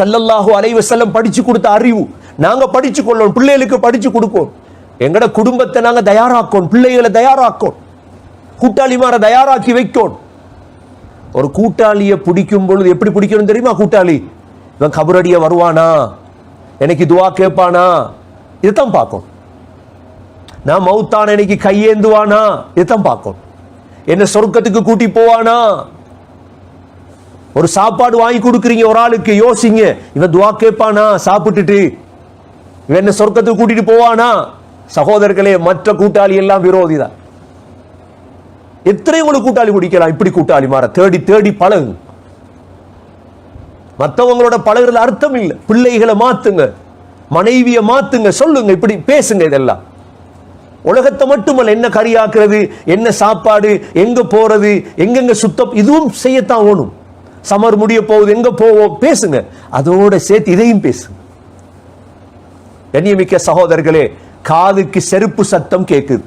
ஸல்லல்லாஹு அலைவ செல்லம் படிச்சு கொடுத்த அறிவு. நாங்க படிச்சு கொள்ளோம் பிள்ளைகளுக்கு படிச்சு கொடுப்போம். எங்கட குடும்பத்தை நாங்க தயாராக்கோம் பிள்ளைகளை தயாராக்கோம். கூட்டாளிமாரை தயாராக்கி வைக்கோம். ஒரு கூட்டாளியை பிடிக்கும் பொழுது எப்படி பிடிக்கணும் தெரியுமா கூட்டாளி? இவன் கபரடிய வருவானா? எனக்கு துவா கேட்பானா? இதுதான் பார்க்கும் நான் மௌத்தான இன்னைக்கு கையேந்துவானா? இதுதான் பார்க்கும் என்ன சொர்க்கத்துக்கு கூட்டி போவானா? ஒரு சாப்பாடு வாங்கி கொடுக்குறீங்க ஒரு ஆளுக்கு யோசிங்க. இவன் துவா கேட்பானா? சாப்பிட்டுட்டு. இவன் என்ன சொர்க்கத்துக்கு கூட்டிட்டு போவானா? சகோதரர்களே மற்ற கூட்டாளி எல்லாம் விரோதி தான் எத்தனை உங்களுக்கு கூட்டாளி குடிக்கலாம் இப்படி கூட்டாளி மாற. தேடி தேடி பழகு மற்றவங்களோட பழகுறதுல அர்த்தம் இல்லை. பிள்ளைகளை மாத்துங்க. மனைவியை மாத்துங்க. சொல்லுங்க. இப்படி பேசுங்க இதெல்லாம். உலகத்தை மட்டுமல்ல என்ன கறியாக்குறது என்ன சாப்பாடு எங்க போறது எங்கெங்க சுத்தம் இதுவும் செய்யத்தான் ஓணும். சமர் முடிய போகுது எங்க போவோம்? பேசுங்க. அதோட சேர்த்து இதையும் பேசுங்க. கண்ணியமிக்க சகோதரர்களே காதுக்கு செருப்பு சத்தம் கேட்குது.